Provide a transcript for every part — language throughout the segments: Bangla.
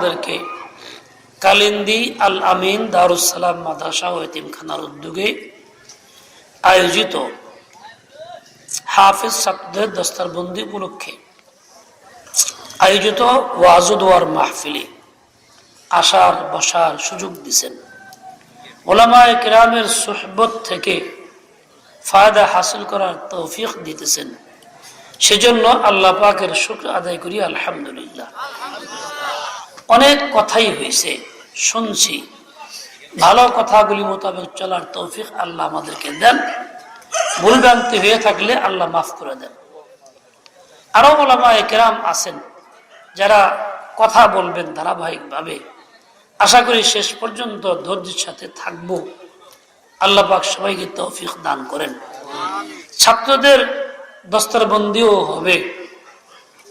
আমাদেরকে কালিন্দি আল আমিন দারুসালাম মাদ্রাসা ও এতিমখানার উদ্যোগে আয়োজিত হাফিজ ছাত্রদের দস্তারবন্দি উপলক্ষে আয়োজিত ওয়াজুদোয়ার মাহফিলে আসার বসার সুযোগ দিছেন। ওলামায় কেরামের সোহবত থেকে ফায়দা হাসিল করার তৌফিক দিতেছেন। সেজন্য আল্লাহ পাকের শুক্র আদায় করি, আলহামদুলিল্লাহ। অনেক কথাই হয়েছে, শুনছি। ভালো কথাগুলি মোতাবেক চলার তৌফিক আল্লাহ আমাদেরকে দেন। ভুলভ্রান্তি হয়ে থাকলে আল্লাহ মাফ করে দেন। আরও ওলামা কেরাম আছেন, যারা কথা বলবেন ধারাবাহিকভাবে। আশা করি শেষ পর্যন্ত ধৈর্যের সাথে থাকব। আল্লাহ পাক সবাইকে তৌফিক দান করেন। ছাত্রদের দস্তরবন্দিও হবে।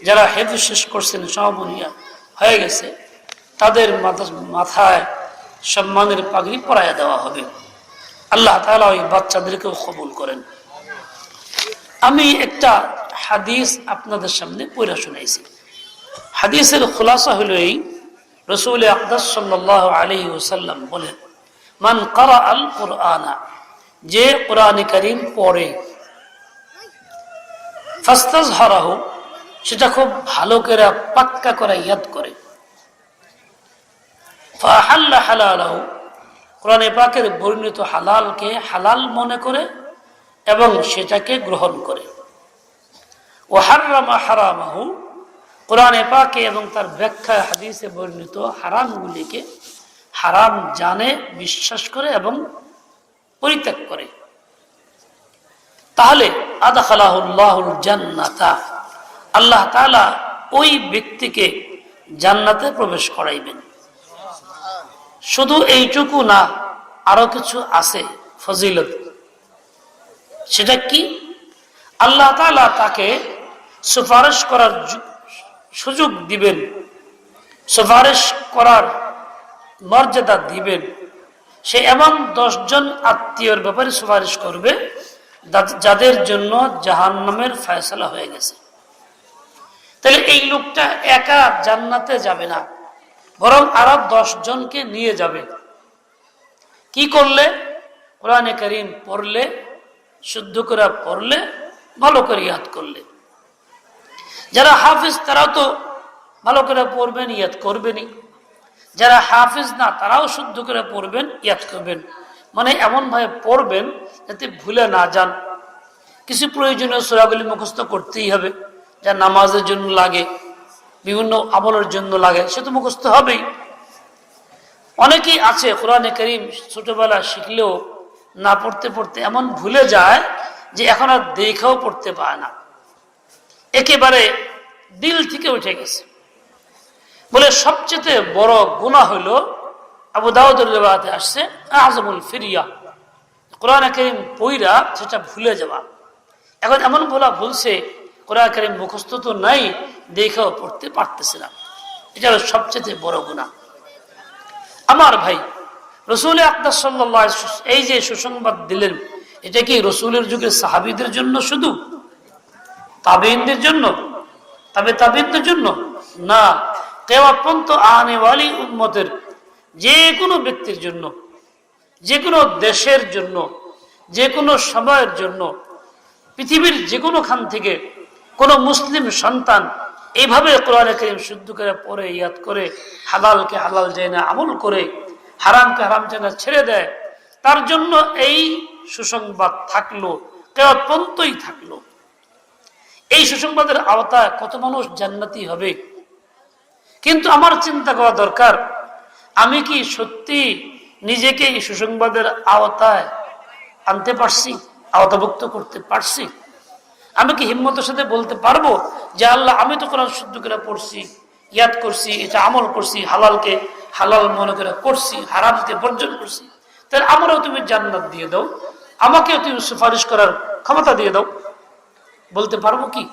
যারা হেতু শেষ করছেন সমাবনিয়া হয়ে গেছে। তাদের মাথায় সম্মানের পাগড়ি পরাইয়া দেওয়া হবে। আল্লাহ তালা ওই বাচ্চাদেরকেও কবুল করেন। আমি একটা হাদিস আপনাদের সামনে পড়া শুনাইছি। হাদিসের খোলাসা হলো এই, রসুল আকদাস সাল্লাহ আলী ওসাল্লাম বলেন, মান কারা আল কোরআনা যে কোরআন করিম পড়ে ফাস্তাজ হারাহ সেটা খুব ভালো করে পাক্কা করে ইয়াদ করে। ফাহাল্লা হালালাহু। কোরআনে পাকের বর্ণিত হালালকে হালাল মনে করে এবং সেটাকে গ্রহণ করে। ও হার্রামা হারামাহু। কোরআনে পাকে এবং তার ব্যাখ্যা হাদিসে বর্ণিত হারামগুলিকে হারাম জানে, বিশ্বাস করে এবং পরিত্যাগ করে। তাহলে আদাখালাহুল্লাহুল জান্নাতা। আল্লাহ তালা ওই ব্যক্তিকে জান্নাতে প্রবেশ করাইবেন। শুধু এইটুকু না, আরও কিছু আছে ফজিলত। সেটা কি? আল্লাহ তালা তাকে সুপারিশ করার সুযোগ দিবেন, সুপারিশ করার মর্যাদা দিবেন। সে এমন দশজন আত্মীয়র ব্যাপারে সুপারিশ করবে যাদের জন্য জাহান নামের ফয়সলা হয়ে গেছে। তাহলে এই লোকটা একা জান্নাতে যাবে না। বরং আরও দশ জনকে নিয়ে যাবে। কি করলে? কোরআনে করিম পড়লে, শুদ্ধ করে পড়লে, ভালো করে ইয়াদ করলে। যারা হাফিজ তারাও তো ভালো করে পড়বেন, ইয়াদ করবেনই। যারা হাফিজ না, তারাও শুদ্ধ করে পড়বেন, ইয়াদ করবেন। মানে এমন ভাবে পড়বেন যাতে ভুলে না যান। কিছু প্রয়োজনীয় সুরাগুলি মুখস্থ করতেই হবে, যা নামাজের জন্য লাগে। বিভিন্ন আমলের জন্য লাগে, সে তো মুখস্থ হবেই। অনেকেই আছে, কোরআনে করিম ছোটবেলা শিখলেও না পড়তে পড়তে এমন ভুলে যায় যে এখন আর দেখেও পড়তে পায় না। একেবারে দিল থেকে উঠে গেছে। বলে সবচেয়ে বড় গুণা হইল আবু দাউদের রেবাতে আসছে, আজমুল ফিরিয়া। কোরআন করিম পইরা সেটা ভুলে যাওয়া। এখন এমন ভোলা ভুলছে কোরআন করিম মুখস্থ তো নাই, দেখেও পড়তে পারতেছে না। এটা হলো সবচেয়ে বড় গুণা আমার ভাই, রসুল আকদার সাল্লাহ এই যে সুসংবাদ দিলেন, এটা কি রসুলের যুগে সাহাবিদের জন্য শুধু? তাবেইনদের জন্য? তবে তাবেইনদের জন্য? না। কেওয়াপন্ত আনেওয়ালি উন্মতের যে কোনো ব্যক্তির জন্য যে কোনো দেশের জন্য যে কোনো সময়ের জন্য, পৃথিবীর যে কোনো খান থেকে কোনো মুসলিম সন্তান এইভাবে কোরআনে করিম শুদ্ধ করে পরে ইয়াদ করে, হালালকে হালাল যায় না আমল করে, হারামকে হারাম যায় না ছেড়ে দেয়, তার জন্য এই সুসংবাদ থাকল কেওয়াপন্তই থাকল। এই সুসংবাদের আওতায় কত মানুষ জান্নাতি হবে? কিন্তু আমার চিন্তা করা দরকার, আমি কি সত্যি নিজেকে এই সুসংবাদের আওতায় আনতে পারছি, আওতাভুক্ত করতে পারছি? আমি কি হিম্মতের সাথে বলতে পারব যে আল্লাহ, আমি তো কোরআন শুদ্ধ করে পড়ছি, ইয়াদ করছি, এটা আমল করছি, হালালকে হালাল মনে করে করছি, হারামকে বর্জন করছি। তাহলে আমারও তুমি জান্নাত দিয়ে দাও, আমাকেও তুমি সুপারিশ করার ক্ষমতা দিয়ে দাও। বলতে পারব কি?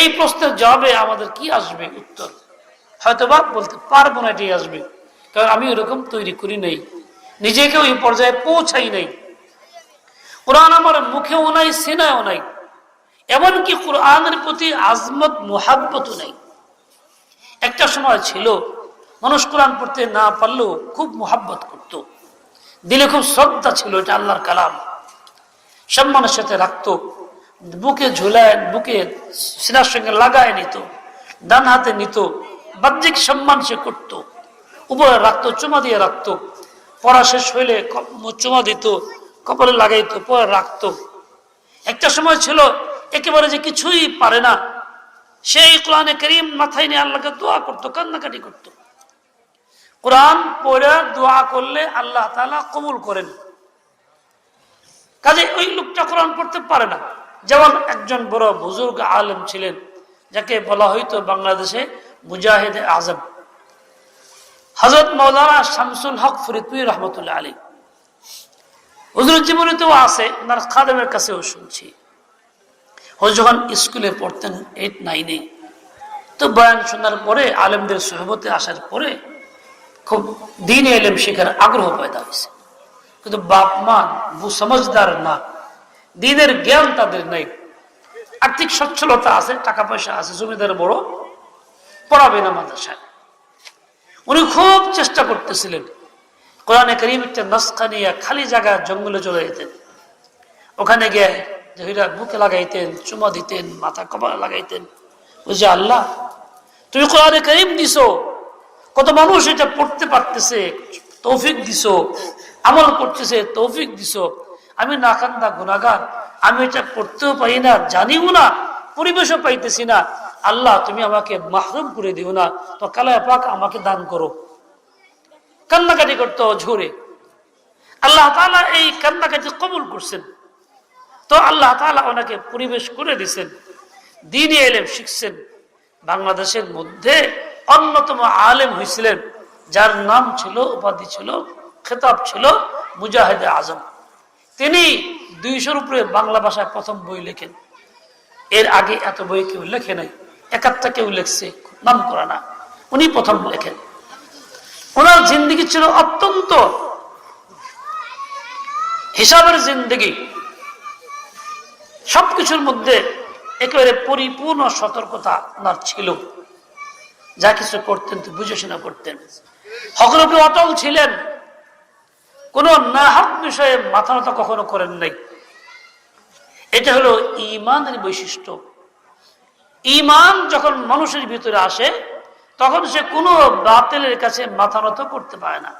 এই প্রশ্নের জবাবে আমাদের কি আসবে উত্তর? হয়তোবা বলতে পারব না এটাই আসবে, কারণ আমি ওরকম তৈরি করি নাই, নিজেকে ওই পর্যায়ে পৌঁছাই নাই। কোরআন আমার মুখেও নাই, সেনায়ও নাই। এমনকি কোরআনের প্রতি আজমত মোহাব্বত নাই। একটা সময় ছিল, মানুষ কোরআন পড়তে না পারলেও খুব মোহাব্বত করত। দিলে খুব শ্রদ্ধা ছিল, এটা আল্লাহর কালাম। সম্মানের সাথে রাখতো, বুকে ঝুলায়, বুকে সিনার সঙ্গে লাগায় নিত, ডান হাতে নিত, বাহ্যিক সম্মান সে করত। উপরে রাখতো, চুমা দিয়ে রাখত। পড়া শেষ হইলে চুমা দিত, কপালে লাগাইতো, পরে রাখত। একটা সময় ছিল একেবারে যে কিছুই পারে না। সেই কোরআনে করিম মাথায় নিয়ে আল্লাহকে দোয়া করতো, কান্নাকাটি করতো। কোরআন পড়ে দোয়া করলে আল্লাহ তালা কবুল করেন। কাজে ওই লোকটা কোরআন পড়তে পারে না। যেমন একজন বড় বুজুর্গ আলেম ছিলেন, যাকে বলা হইতো বাংলাদেশে মুজাহিদ আজম। হজরত মৌলানা শামসুল হক ফরিদপুর রহমতুল্লাহ আলী হুজুরের জীবনীতেও আছে, ওনার খাদেমের কাছেও শুনছি। হুজুর যখন স্কুলে পড়তেন এইট নাইনে তো বয়ান শোনার পরে আলেমদের সহবতে আসার পরে খুব দিন এলেম শেখার আগ্রহ পয়দা হয়েছে। কিন্তু বাপ, মা, বু সমজদার না। দিনের জ্ঞান তাদের নেই। আর্থিক সচ্ছলতা আছে, টাকা পয়সা আছে, জমিদার বড়। পড়াবে না মাদ্রাসায়। উনি খুব চেষ্টা করতেছিলেন। কোরআনে করিম একটা নস্কা নিয়ে খালি জায়গা জঙ্গলে চলে যেতেন। ওখানে গিয়ে জহিরা বুকে লাগাইতেন, চুমা দিতেন, মাথা কপালে লাগাইতেন। বুঝে আল্লাহ, তুমি কোরআনে করিম দিছো, কত মানুষ এটা পড়তে পারতেছে, তৌফিক দিছো, আমল করতেছে, তৌফিক দিছো। আমি নাকান্দা গুনাগার আমি এটা পড়তেও পারি না, জানিও না, পরিবেশও পাইতেছি না। আল্লাহ, তুমি আমাকে মাহরুম করে দিও না, তো কালায় পাক আমাকে দান করো। কান্নাকাটি করতো ঝরে আল্লাহ তালা এই কান্নাকাটি কবুল করছেন। তো আল্লাহ তাআলা ওনাকে পরিবেশ করে দিছেন দিনই এলেম শিখছেন। বাংলাদেশের মধ্যে অন্যতম আলেম হয়েছিলেন যার নাম ছিল, উপাধি ছিল, খেতাব ছিল মুজাহিদে আজম। তিনি দুইশোর উপরে বাংলা ভাষায় প্রথম বই লেখেন। এর আগে এত বই কেউ লেখে নাই একাত্তা কেউ লেখছে, নাম করা না। উনি প্রথম লেখেন। ওনার জিন্দগি ছিল অত্যন্ত হিসাবের জিন্দগি। সবকিছুর মধ্যে একেবারে পরিপূর্ণ সতর্কতা ওনার ছিল। যা কিছু করতেন, তো বুঝে শোনা করতেন। হকরকে অটল ছিলেন। কোন নাহক বিষয়ে মাথা নত কখনো করেন নাই। এটা হলো ইমানের বৈশিষ্ট্য। ইমান যখন মানুষের ভিতরে আসে, তখন সে কোনো বাতিলের কাছে মাথা নত করতে পারে না।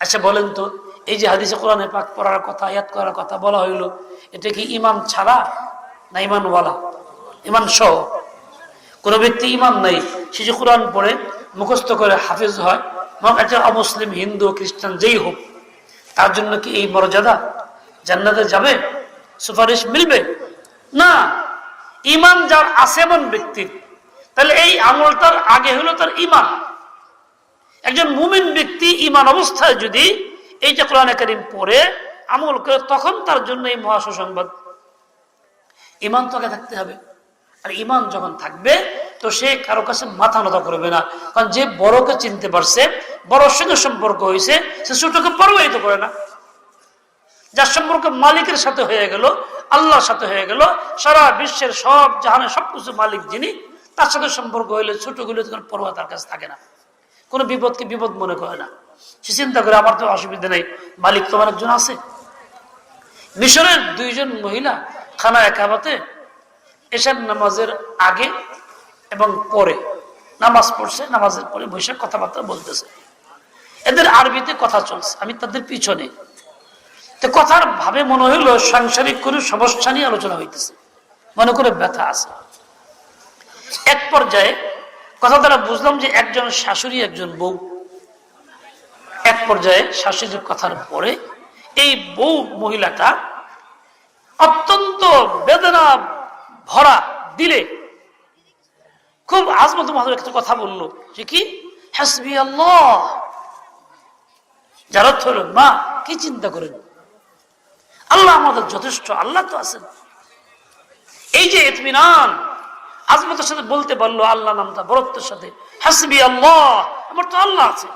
আচ্ছা বলেন তো, এই যে হাদিসে কোরআনে পাক পড়ার কথা ইয়াদ করার কথা বলা হইল, এটা কি ইমান ছাড়া না ইমানওয়ালা? ইমান সহ। কোনো ব্যক্তি ইমান নাই, সে যে কোরআন পড়ে, মুখস্থ করে হাফিজ হয়, এবং একটা অমুসলিম, হিন্দু, খ্রিস্টান, যেই হোক, তার জন্য কি এই মর্যাদা? জান্নাতে যাবে? সুপারিশ মিলবে? না। ইমান যার আছে এমন ব্যক্তির, তাহলে এই আমলটার আগে হলো তার ইমান। একজন মুমিন ব্যক্তি ইমান অবস্থায় যদি এইটা কোরআনে করিম পড়ে, আমল করে, তখন তার জন্য এই মহাসংবাদ ইমান তোকে থাকতে হবে। আর ইমান যখন থাকবে, তো সে কারও কাছে মাথা নত করবে না। কারণ যে বড়কে চিনতে পারছে বড়র সঙ্গে সম্পর্ক হয়েছে, সে ছোটকে প্রবাহিত করে না। যার সম্পর্ক মালিকের সাথে হয়ে গেল, আল্লাহর সাথে হয়ে গেল, সারা বিশ্বের সব জাহানের সবকিছু মালিক যিনি, তার সাথে সম্পর্ক হইলে ছোটগুলো তখন পরোয়া তার কাছে থাকে না। কোনো বিপদকে বিপদ মনে করে না। সে চিন্তা করে, আমার তো অসুবিধা নেই। মালিক তোমার একজন আছে। মিশরের দুইজন মহিলা খানা একাবাতে এসব নামাজের আগে এবং পরে, নামাজ পড়ছে, নামাজের পরে বৈশাখ কথাবার্তা বলতেছে। এদের আরবিতে কথা চলছে, আমি তাদের পিছনে। তো কথার ভাবে মনে হইল, সাংসারিক কোনো সমস্যা নিয়ে আলোচনা হইতেছে। মনে করে ব্যথা আছে। এক পর্যায়ে কথা দ্বারা বুঝলাম যে একজন শাশুড়ি, একজন বউ। এক পর্যায়ে শাশুড়ির কথার পরে এই বউ মহিলাটা অত্যন্ত বেদনা ভরা দিলে খুব আজমত মাধুর একটা কথা বলল যে কি? হাসবি আল্লাহ যারা অর্থ মা, কি চিন্তা করেন? আল্লাহ আমাদের যথেষ্ট, আল্লাহ তো আছেন। এই যে ইতমিনান আজমতের সাথে বলতে পারল আল্লাহ নামটা, বরত্বের সাথে। হাসবি আল্লাহ, আমার তো আল্লাহ আছে।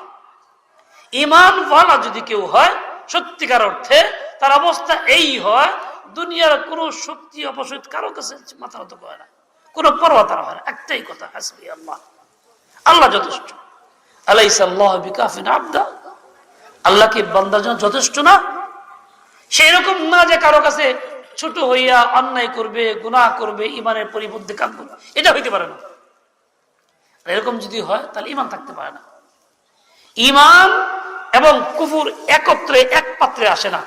ইমান ওয়ালা যদি কেউ হয়, সত্যিকার অর্থে তার অবস্থা এই হয়, দুনিয়ার কোনো শক্তি অপশক্তি কারও কাছে মাথা নত করে না। কোনো পরোয়া তারা হয় একটাই কথা, হাসবি আল্লাহ। আল্লাহ যথেষ্ট। আলাইসাল্লাহ বিকাফিন আবদা। আল্লাহ কি বান্দার যথেষ্ট না? সেই রকম না যে কারও কাছে ছোট হইয়া অন্যায় করবে, গুনাহ করবে ইমানের পরিবর্তে কাম করবে, এটা হইতে পারে না। এরকম যদি হয়, তাহলে ইমান থাকতে পারে না। ইমান এবং কুফুর একত্রে এক পাত্রে আসে না।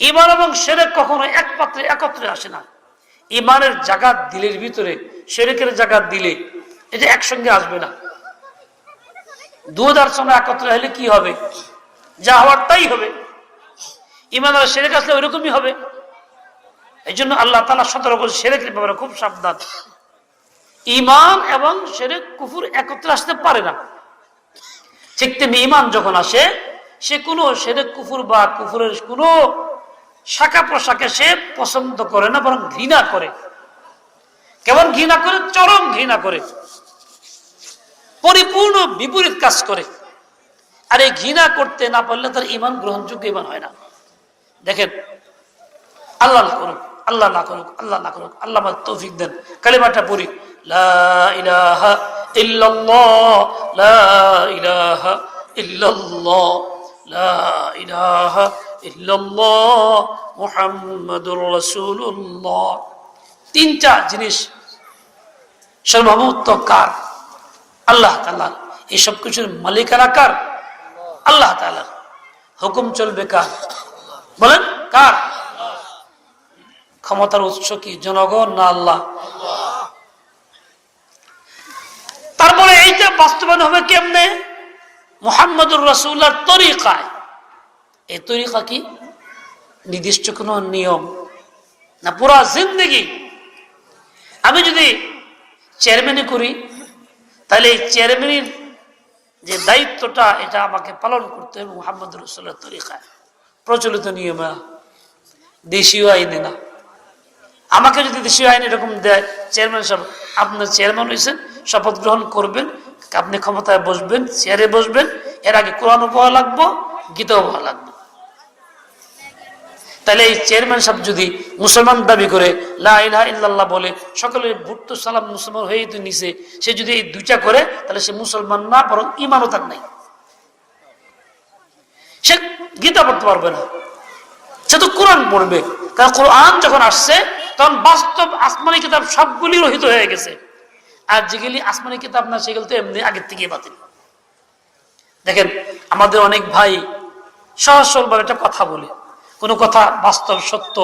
ইমান এবং সেরেক কখনো এক পাত্রে একত্রে আসে না। ইমানের জাগাত দিলের ভিতরে সেরেকের জাগাত দিলে এটা একসঙ্গে আসবে না। দুধার সময় একত্রে হলে কি হবে? যা হওয়ার তাই হবে। ইমান আর সেরেক আসলে ওইরকমই হবে। এই জন্য আল্লাহ তালা সতর্ক করে, সেরেকের ব্যাপারে খুব সাবধান। ইমান এবং সেরেক, কুফুর একত্রে আসতে পারে না। ঠিক তেমনি ইমান যখন আসে, সে কোনো সেরেক, কুফুর বা কুফুরের কোনো শাখা প্রশাখে সে পছন্দ করে না, বরং ঘৃণা করে। কেমন ঘৃণা করে? চরম ঘৃণা করে। পরিপূর্ণ বিপরীত কাজ করে। আর এই ঘৃণা করতে না পারলে তার ইমান গ্রহণযোগ্য ইমান হয় না। দেখেন আল্লাহ না করুক আল্লাহ না করুক, আল্লাহ না করুক, আল্লাহ আমাদের তৌফিক দেন। কালিমাটা পড়ি, লা ইলাহা লা তিনটা জিনিস সর্বভৌমত্ব কার? আল্লাহ তাআলা। এই সব কিছুর মালিকানা কার? আল্লাহ তাআলা। হুকুম চলবে কার? বলেন, কার? ক্ষমতার উৎস কি? জনগণ না আল্লাহ? তারপরে এইটা বাস্তবায়ন হবে কেমনে? মোহাম্মদুর রসুল্লার তরিকায়। এই তরিকা কি? নির্দিষ্ট কোনো নিয়ম না পুরা জিন্দগি? আমি যদি চেয়ারম্যানই করি, তাহলে এই চেয়ারম্যানের যে দায়িত্বটা, এটা আমাকে পালন করতে হবে মোহাম্মদ রসুল্লার তরিকায়। প্রচলিত নিয়মে, দেশীয় আইনে না। আমাকে যদি দেশীয় আইন এরকম দেয় চেয়ারম্যান সাহেব আপনার চেয়ারম্যান হয়েছেন, শপথ গ্রহণ করবেন, আপনি ক্ষমতায় বসবেন চেয়ারে বসবেন, এর আগে কোরআন উপহার লাগবো, গীতা উপহার লাগবো। তাহলে এই চেয়ারম্যান সাহেব যদি মুসলমান দাবি করে লাহ ইল্লাল্লাহ বলে সকলে ভুট্টো সালাম মুসলমান হয়েই তো নিছে, সে যদি এই দুইটা করে, তাহলে সে মুসলমান না, বরং ইমানও তার নাই। সে গীতা পড়তে পারবে না। সে তো কোরআন পড়বে, কারণ কোরআন যখন আসছে তখন বাস্তব আসমানি কিতাব সবগুলি রহিত হয়ে গেছে। আর যেগুলি আসমানি কিতাব না, সেগুলো তো এমনি আগের থেকে বাতিল। দেখেন, আমাদের অনেক ভাই সহজ সরলভাবে একটা কথা বলে। কোনো কথা বাস্তব, সত্য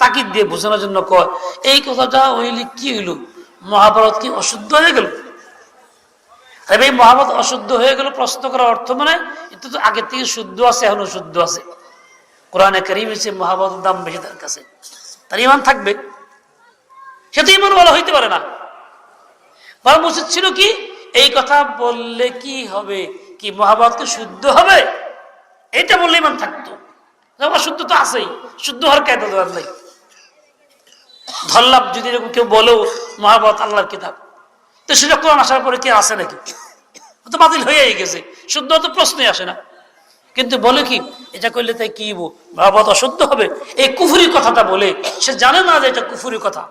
তাকিদ দিয়ে বোঝানোর জন্য কয়, এই কথাটা হইলে কি হইল? মহাভারত কি অশুদ্ধ হয়ে গেল? তবে এই মহাভারত অশুদ্ধ হয়ে গেল প্রশ্ন করার অর্থ মানে এটা তো আগের থেকে শুদ্ধ আছে, এখনও শুদ্ধ আছে। কোরআনে করিম মহাভারতের দাম বেশি তার কাছে। তার ইমান থাকবে। সে তো বলা হইতে পারে না। বরং উচিত ছিল কি? এই কথা বললে কি হবে? কি মহাভারত শুদ্ধ হবে? এটা বললে ইমান থাকতো। অশুদ্ধ তো আছেই। শুদ্ধ হওয়ার কায়দা দেওয়ার নাই? ধরলাম যদি এরকম কেউ বলেও মহাভারত আল্লাহর কিতাব। তো সেটা কোরআন আসার পরে কে আসে নাকি? তো বাতিল হয়েই গেছে। শুদ্ধ তো প্রশ্নই আসে না। কিন্তু বলে কি, এটা করলে তাই কি মহাভারত অশুদ্ধ হবে? এই কুফুরি কথাটা বলে, সে জানে না যে এটা কুফুরি কথা।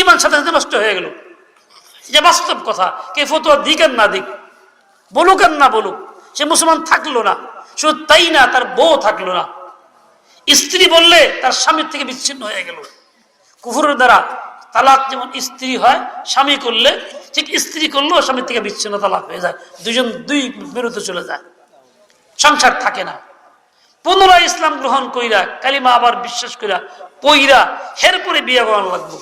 ইমান সাথে সাথে নষ্ট হয়ে গেল। যে বাস্তব কথা। কে ফতোয়া দিক না দিক, বলুক আর না বলুক, সে মুসলমান থাকল না, শুধু তাই না, তার বউ থাকল না। স্ত্রী বললে তার স্বামীর থেকে বিচ্ছিন্ন হয়ে গেল। কুফুরের দ্বারা তালাক যেমন স্ত্রী হয়, স্বামী করলে ঠিক স্ত্রী করলেও স্বামীর থেকে বিচ্ছিন্ন তালাক হয়ে যায়। দুজন দুই বিরুদ্ধে চলে যায়। সংসার থাকে না। পুনরায় ইসলাম গ্রহণ কইরা, কালিমা আবার বিশ্বাস কইরা, পইরা হের পরে বিয়ে করানো লাগবো।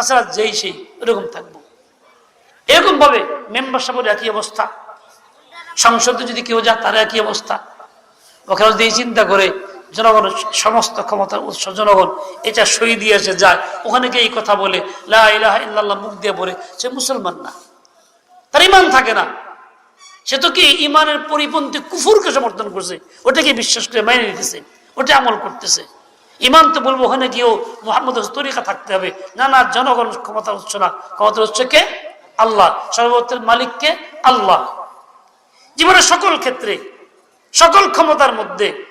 তাছাড়া যেই সেই, এরকম থাকব। এরকম ভাবে মেম্বার সাহেবের একই অবস্থা। সংসদে যদি কেউ যায়, তার একই অবস্থা। ওখানে যদি চিন্তা করে, জনগণ, সমস্ত ক্ষমতার উৎস জনগণ, এটা সই দিয়েছে যায়, ওখানে গিয়ে এই কথা বলে লাহ মুখ দিয়ে বলে, সে মুসলমান না। তার ইমান থাকে না। সে তো কি ইমানের পরিপন্থী কুফুরকে সমর্থন করছে? ওটাকে বিশ্বাস করে মাইনে নিতেছে, ওটা আমল করতেছে। ইমান তো বলব, ওখানে গিয়েও মোহাম্মদ তরিকা থাকতে হবে। না না, জনগণ ক্ষমতা উৎস না। ক্ষমতার উৎস কে? আল্লাহ। সর্বত্রের মালিককে আল্লাহ। জীবনের সকল ক্ষেত্রে, সকল ক্ষমতার মধ্যে,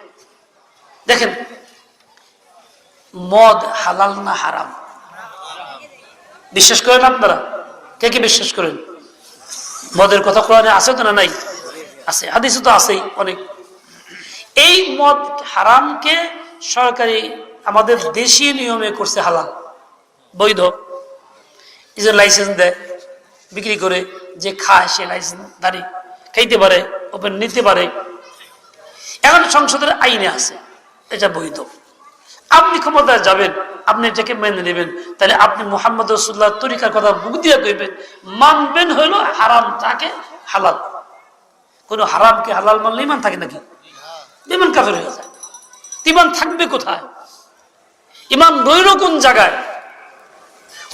দেখেন, মদ হালাল না হারাম? বিশ্বাস করেন আপনারা? কে কে বিশ্বাস করেন? মদের কথা কোরআনে আছে তো না নাই? আছে। হাদিসে তো আছেই অনেক। এই মদ হারামকে সরকারি আমাদের দেশীয় নিয়মে করছে হালাল। বৈধ। যে লাইসেন্স দেয়, বিক্রি করে যে খায় সে লাইসেন্স দাঁড়ি খাইতে পারে ওপেন নিতে পারে। এখন সংসদের আইনে আছে, এটা বৈধ। আপনি ক্ষমতায় যাবেন, আপনি এটাকে মেনে নেবেন। তাহলে আপনি মোহাম্মদ রসুল্লাহ তরিকার কথা বুক দিয়ে কইবেন, মানবেন হইল হারামটাকে হালাল। কোন হারামকে হালাল মানলে ইমান থাকে নাকি? ইমান কাফের হয়ে যায়। ইমান থাকবে কোথায়? ইমান রইল কোন জায়গায়?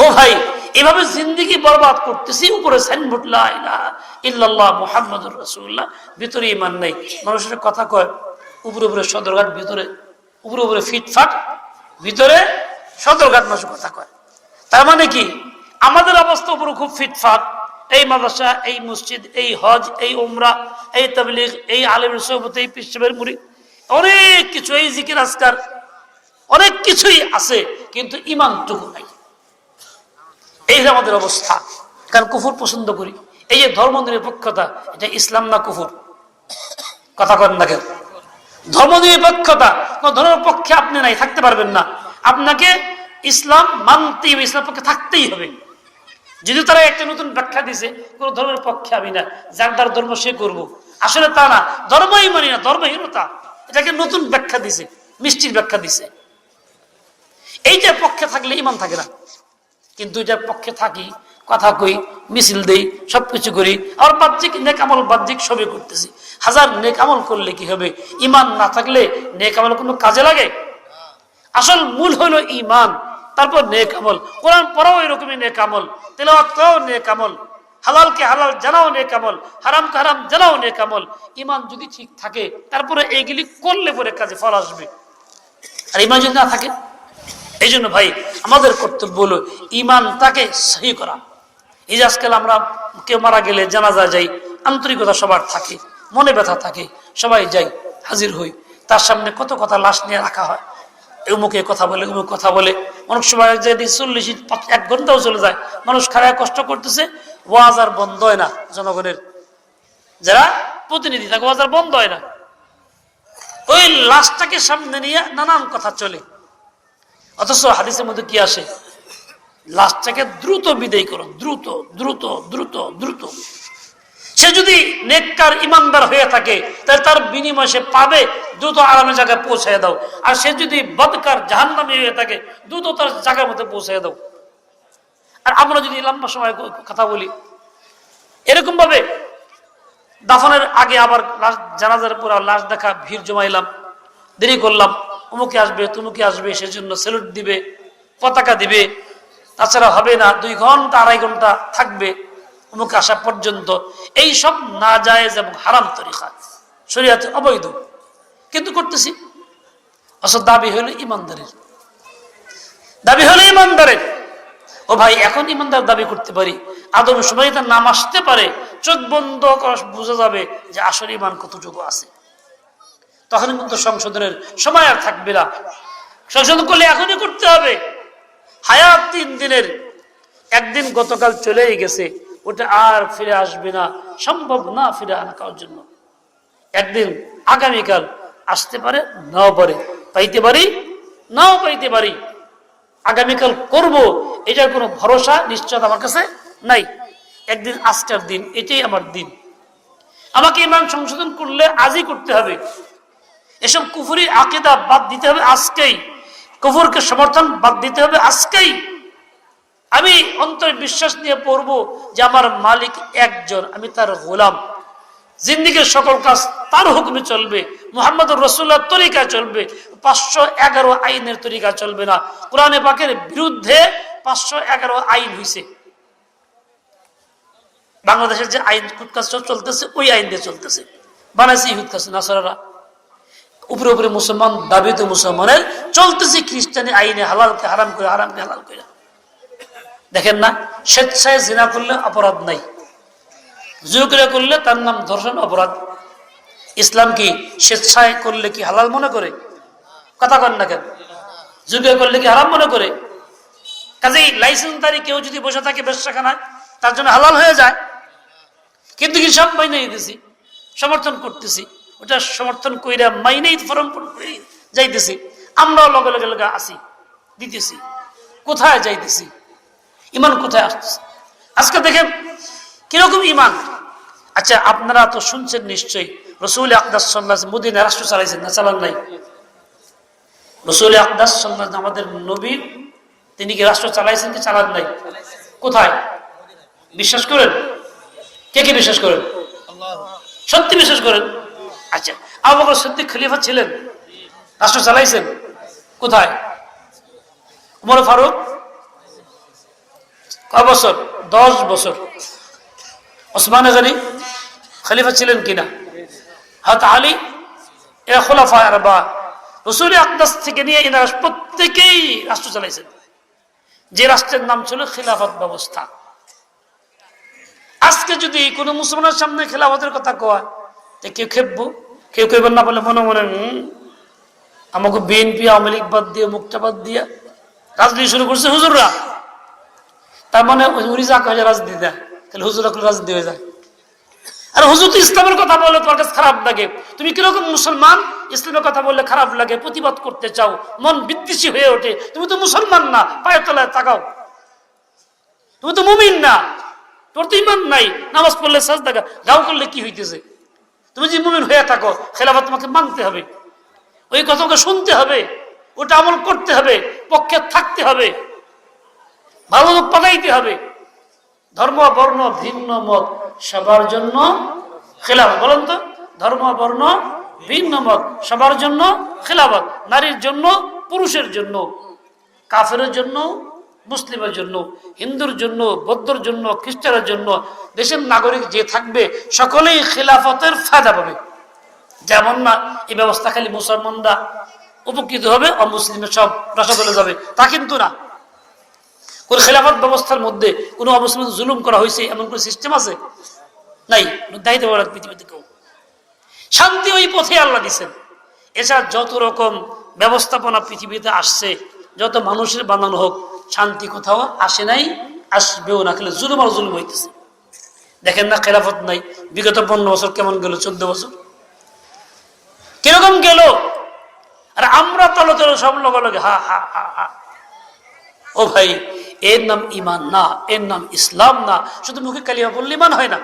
ও ভাই, এভাবে জিন্দিগি বরবাদ করতেছি, উপরে সাইনবোর্ড ইল্লাল্লাহ মোহাম্মদ রসুল্লাহ ভিতরে ইমান নেই। মানুষের কথা কয়, উপরে উপরে সদরঘাট, ভিতরে, উপরে উপরে ফিটফাট, ভিতরে সদরঘাট মানুষের কথা কয়। তার মানে কি? আমাদের অবস্থা উপরে খুব ফিটফাট। এই মাদ্রাসা, এই মসজিদ, এই হজ, এই উমরা, এই তাবলিগ, এই আলেমের সহবত, এই পিসের মুড়ি। অনেক কিছু এই জিকির আজকার, অনেক কিছুই আছে, কিন্তু ইমানটুকু নাই। এই যে আমাদের অবস্থা। কারণ কুফুর পছন্দ করি। এই যে ধর্ম নিরপেক্ষতা, এটা ইসলাম না কুফুর? কথা করেন না কেন? ধর্ম নিরপেক্ষতা, কোন ধর্মের পক্ষে আপনি নাই, থাকতে পারবেন না। আপনাকে ইসলাম মানতেই হবে ইসলাম পক্ষে থাকতেই হবে। যদি তারা একটা নতুন ব্যাখ্যা দিছে, কোন ধর্মের পক্ষে আমি না, যার ধর্ম সে করব। আসলে তা না, ধর্মই মানি না, ধর্মহীনতা। এটাকে নতুন ব্যাখ্যা দিছে, মিষ্টির ব্যাখ্যা দিছে। এইটার পক্ষে থাকলে ইমান থাকে না। কিন্তু এটার পক্ষে থাকি, কথা কই, মিছিল দেই, সবকিছু করি আর বাহ্যিক নেক আমল বাহ্যিক সবই করতেছি। হাজার নেক আমল করলে কি হবে? ইমান না থাকলে নেক আমল কোনো কাজে লাগে? আসল মূল হলো ইমান তারপর নেক আমল। কোরআন পড়াও এরকমই নেক আমল তেলাওয়াত করাও নেক আমল। হালালকে হালাল জানাও নেক আমল হারামকে হারাম জানাও নেক আমল ইমান যদি ঠিক থাকে, তারপরে এইগুলি করলে পরে কাজে ফল আসবে। আর ইমান যদি না থাকে এই জন্য ভাই, আমাদের কর্তব্য হলো ইমানটাকে সহি করা। এই আজকাল আমরা কেউ মারা গেলে জানাজা যাই, আন্তরিকতা সবার থাকে, মনে ব্যথা থাকে, সবাই যাই, হাজির হই। তার সামনে কত কথা লাশ নিয়ে রাখা হয়। উমুকে কথা বলে, উমুক কথা বলে। অনেক সময় যদি চল্লিশ এক ঘন্টাও চলে যায়। মানুষ খারাপ কষ্ট করতেছে, ওয়াজ আর বন্ধ হয় না জনগণের। যারা প্রতিনিধি থাকে ওয়াজ আর বন্ধ হয় না। ওই লাশটাকে সামনে নিয়ে নানান কথা চলে। অথচ হাদিসের মধ্যে কি আসে? লাশটাকে দ্রুত বিদায় করো, দ্রুত দ্রুত দ্রুত দ্রুত। সে যদি নেককার ইমানদার হয়ে থাকে, তাহলে তার বিনিময় সে পাবে, দ্রুত আরামের জায়গায় পৌঁছায় দাও। আর সে যদি বদকার, জাহান্নামি হয়ে থাকে, দ্রুত তার জায়গার মধ্যে পৌঁছায় দাও। আর আমরা যদি লম্বা সময় কথা বলি এরকম ভাবে দাফনের আগে আবার লাশ জানাজার পর লাশ দেখা, ভিড় জমাইলাম, দেরি করলাম, অমুকে আসবে তুমুকে আসবে, সেজন্য সেলুট দিবে, পতাকা দিবে, তাছাড়া হবে না, দুই ঘণ্টা, আড়াই ঘণ্টা থাকবে। অমুকে আসা পর্যন্ত এই সব না যায় এবং হারাম তরিকা শরীয়তে অবৈধ। কিন্তু করতেছি। অসৎ দাবি হইল ইমানদারের। দাবি হলো ইমানদারের। ও ভাই, এখন ইমানদার দাবি করতে পারি। আদম সময় তার নাম আসতে পারে, চোখ বন্ধ বোঝা যাবে যে আসল ইমান কতটুকু আছে। তখন কিন্তু সংশোধনের সময় আর থাকবে না। সংশোধন করলে এখনই করতে হবে। হায়াত তিন দিনের। একদিন গতকাল চলেই গেছে। ওটা আর ফিরে আসবে না, সম্ভব না ফিরে আনা কারোর জন্য। একদিন আগামীকাল আসতে পারে, নাও পারে, পাইতে পারি, নাও পাইতে পারি। আগামীকাল করব, এটার কোনো ভরসা নিশ্চয় আমার কাছে নাই। একদিন আজকের দিন, এটাই আমার দিন। আমাকে ইমান সংশোধন করলে আজই করতে হবে। এসব কুফুরি আকিদা বাদ দিতে হবে আজকেই। কুফুরকে সমর্থন বাদ দিতে হবে আজকেই। আমি অন্তর বিশ্বাস নিয়ে পড়ব যে আমার মালিক একজন, আমি তার গোলাম। জিন্দিগির সকল কাজ তার হুকুমে চলবে মোহাম্মদ রসুল্লাহ তরিকা চলবে, পাঁচশো এগারো আইনের তরিকা চলবে না। কোরআনে পাকের বিরুদ্ধে পাঁচশো এগারো আইন হয়েছে বাংলাদেশের যে আইন কুৎকাজ চলতেছে, ওই আইন দিয়ে চলতেছে। বানাইছে ইহুদ কাছে নাসারা উপরে উপরে মুসলমান, দাবিতে মুসলমানের, চলতেছে খ্রিস্টানি আইনে, হালালকে হারাম করে, হারামকে হালাল করে। দেখেন না, স্বেচ্ছায় জিনা করলে অপরাধ নাই। জুকরে করলে তার নাম ধর্ষণ, অপরাধ। ইসলাম কি স্বেচ্ছায় করলে কি হালাল মনে করে? কথা কন না কেন? যুগে করলে কি হারাম মনে করে? কাজেই লাইসেন্সদারি কেউ যদি বসে থাকে বেশাখানায় তার জন্য হালাল হয়ে যায়। কিন্তু কি সব মাইনে দিছি? সমর্থন করতেছি। ওটা সমর্থন কইরা মাইনেই ফরম যাইতেছি। আমরাও লগে লগে লগে আসি, দিতেছি। কোথায় যাইতেছি? ইমান কোথায় আসতেছে? আজকে দেখেন কীরকম ইমান? আচ্ছা আপনারা তো শুনছেন নিশ্চয়ই, রসুল আকদাস সাল্লাহ মুদিনে রাষ্ট্র চালাইছেন না, চালান নাই? রসুল আকদাস সাল্লাহ আমাদের নবীর তিনি কি রাষ্ট্র চালাইছেন কি চালান নাই? কোথায়? বিশ্বাস করেন? কে কে বিশ্বাস করেন? সত্যি বিশ্বাস করেন? আচ্ছা আবু বকর সত্যি খলিফা ছিলেন, রাষ্ট্র চালাইছেন, কোথায়? উমর ফারুক? বছর, দশ বছর। ওসমান গানি খলিফা ছিলেন কিনা? হাত আলী, এ খোলাফা আর বা রসুল আকদাস থেকে নিয়ে এনারা প্রত্যেকেই রাষ্ট্র চালাইছেন। যে রাষ্ট্রের নাম ছিল খিলাফত ব্যবস্থা। আজকে যদি কোনো মুসলমানের সামনে খেলাফতের কথা কয়, তে কেউ খেপবো, কেউ কেউ না বলে মনে মনে আমাকে বিএনপি, আওয়ামী লীগ বাদ দিয়ে মুক্তা বাদ দিয়ে রাজনীতি শুরু করছে হুজুররা। তার মানে উনি যা কয়ে রাজনীতি দেয়। তাহলে হুজুর এখন রাজনীতি হয়ে যায়। আর হুজুর তো ইসলামের কথা বললে তোমার কাছে খারাপ লাগে। তুমি কীরকম মুসলমান? ইসলামের কথা বললে খারাপ লাগে, প্রতিবাদ করতে চাও, মন বিদ্বেষী হয়ে ওঠে। তুমি তো মুসলমান না পায়ের তলায় তাকাও। তুমি তো মুমিন না তোর তো ইমান নাই, নামাজ পড়লে সাজ দেখা গাও করলে কি হইতেছে? তুমি যে মুমিন হয়ে থাকো, খেলাফত তোমাকে মানতে হবে। ওই কথাকে শুনতে হবে, ওটা আমল করতে হবে, পক্ষে থাকতে হবে। ভালো লোক পাঠাইতে হবে। ধর্ম, বর্ণ ভিন্ন মত সবার জন্য খেলাফত। বলেন তো, ধর্ম, বর্ণ ভিন্ন মত সবার জন্য খেলাফত। নারীর জন্য, পুরুষের জন্য, কাফের জন্য, মুসলিমের জন্য, হিন্দুর জন্য, বৌদ্ধর জন্য, খ্রিস্টানের জন্য, দেশের নাগরিক যে থাকবে, সকলেই খেলাফতের ফায়দা পাবে। যেমন না, এই ব্যবস্থা খালি মুসলমানরা উপকৃত হবে অমুসলিমের সব রসাদলে যাবে। তা কিন্তু না। কোন খেলাফত ব্যবস্থার মধ্যে কোনো অমুসলিম জুলুম করা হয়েছে, এমন কোন সিস্টেম আছে? নাই। দায়িত্ব পৃথিবীতে কেউ। শান্তি ওই পথে আল্লাহ দিচ্ছেন এছাড়া যত রকম ব্যবস্থাপনা পৃথিবীতে আসছে, যত মানুষের বানানো হোক, শান্তি কোথাও আসে নাই, আসবেও না, খেলে জুলুম আর জুলুম হইতেছে। দেখেন না, খেলাফত নাই। বিগত পনেরো বছর কেমন গেল, চোদ্দ বছর? কীরকম গেল? আর আমরা তলে সব লগে লগে হা হা হা হা। ও ভাই এর নাম ইমান না এর নাম ইসলাম না। শুধু মুখে কালিমা বললে ইমান হয় না।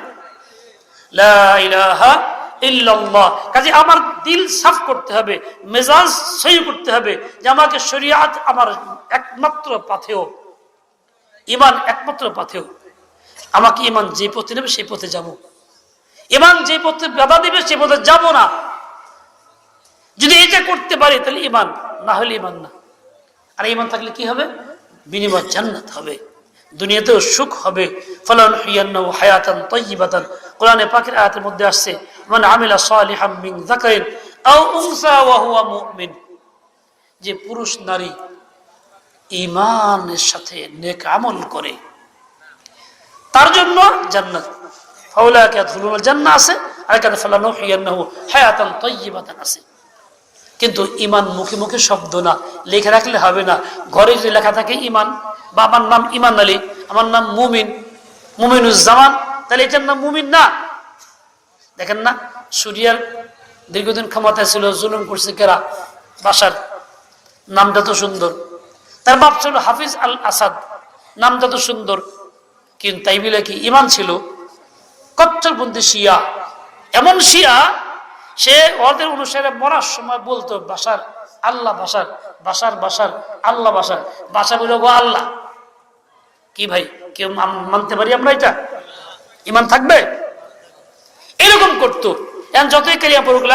কাজে আমার দিল সাফ করতে হবে, মেজাজ সহি করতে হবে যে আমাকে শরিয়াত আমার একমাত্র পাথেও ইমান একমাত্র পাথেও। আমাকে ইমান যে পথে নেবে সেই পথে যাব। ইমান যে পথে বাধা দেবে সেই পথে যাব না। যদি এটা করতে পারি তাহলে ইমান না হলে ইমান না। আর ইমান থাকলে কি হবে? বিনিময় জান্নাত হবে, দুনিয়াতেও সুখ হবে। ফলন হিয়ান্নাহু হায়াতান তাইয়িবাতান কোরআনে পাকের আয়াতের মধ্যে আসছে, মান আমিলা সালিহাম মিন যাকারিন আও উনসা ওয়া মুমিন। যে পুরুষ নারী ইমানের সাথে নেক আমল করে, তার জন্য জান্নাত। ফাউলাকা ইয়াদখুলুনাল জান্নাহ আছে আর এখানে ফালানু হিয়ান্নাহু হায়াতান তাইয়িবাতান আছে। কিন্তু ইমান মুখে মুখে শব্দ না, লেখে রাখলে হবে না। ঘরে যদি লেখা থাকে ইমান বা আমার নাম ইমান আলী, আমার নাম মুমিন মুমিনুজ্জামান তাহলে এটার নাম মুমিন না। দেখেন না, সুরিয়ার দীর্ঘদিন ক্ষমতায় ছিল, জুলুম করছে কেরা? বাসার, নামটা তো সুন্দর। তার বাপ ছিল হাফিজ আল আসাদ নামটা তো সুন্দর। কিন্তু তাই বলে কি ইমান ছিল? কচ্ছরপন্থী শিয়া, এমন শিয়া সে ওদের অনুসারে মরার সময় বলতো, বাসার আল্লাহ, বাসার বাসার বাসার, আল্লাহ, বাসার বাসা বলে গো আল্লাহ। কি ভাই, কেউ মানতে পারি আমরা এটা? ইমান থাকবে? এরকম করতো। যতই কালিয়া পড়ুক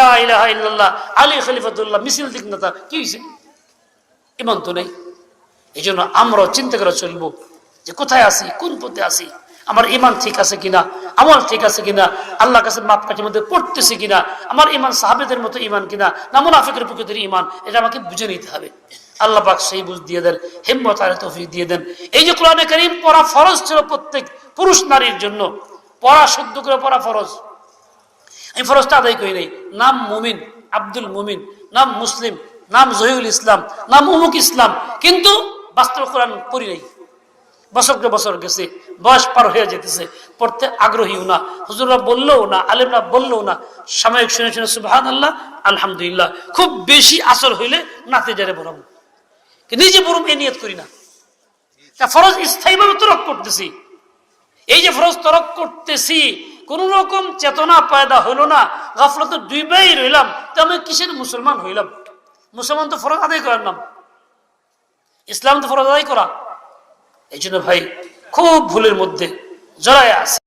ইল্লাল্লাহ, আলী খলিফাতুল্লাহ, মিছিল দিক না কি হয়েছে ইমান তো নেই। এই জন্য আমরাও চিন্তা করে চলবো যে কোথায় আছি, কোন পথে আছি? আমার ইমান ঠিক আছে কিনা? আমল ঠিক আছে কিনা? আল্লাহ কাছে মাপ কাঠির মধ্যে পড়তেছে কিনা? আমার ইমান সাহাবেদের মতো ইমান কিনা? না মুনাফিকের প্রকৃতির ইমান এটা আমাকে বুঝে নিতে হবে। আল্লাহ পাক সেই বুঝ দিয়ে দেন, হিম্মত আর তৌফিক দিয়ে দেন। এই যে কোরআনে করিম, পড়া ফরজ ছিল প্রত্যেক পুরুষ নারীর জন্য। পড়া শুদ্ধ করে পড়া ফরজ। আমি ফরজটা আদায় করি নাই। নাম মুমিন, আব্দুল মুমিন, নাম মুসলিম, নাম জহিউল ইসলাম, নাম উমুক ইসলাম। কিন্তু বাস্তব কোরআন পড়ি নাই। বছরকে বছর গেছে, বয়স পার হয়ে যেতেছে, পড়তে আগ্রহীও না। হুজুররা বললেও না আলেমরা বললেও না, সাময়িক শুনে শুনে সুবাহান আল্লাহ আলহামদুলিল্লাহ। খুব বেশি আসর হইলে নাতে যারে বলাম নিজে বরং এ নিয়ত করি না। তা ফরজ স্থায়ীভাবে তরক করতেছি। এই যে ফরজ তরক করতেছি, কোন রকম চেতনা পায়দা হইল না, গাফলত দুইবাই রইলাম, তো আমি কিসের মুসলমান হইলাম? মুসলমান তো ফরজ আদায় করার নাম। ইসলাম তো ফরজ আদায় করা। এই জন্য ভাই খুব ভুলের মধ্যে জড়ায় আছে।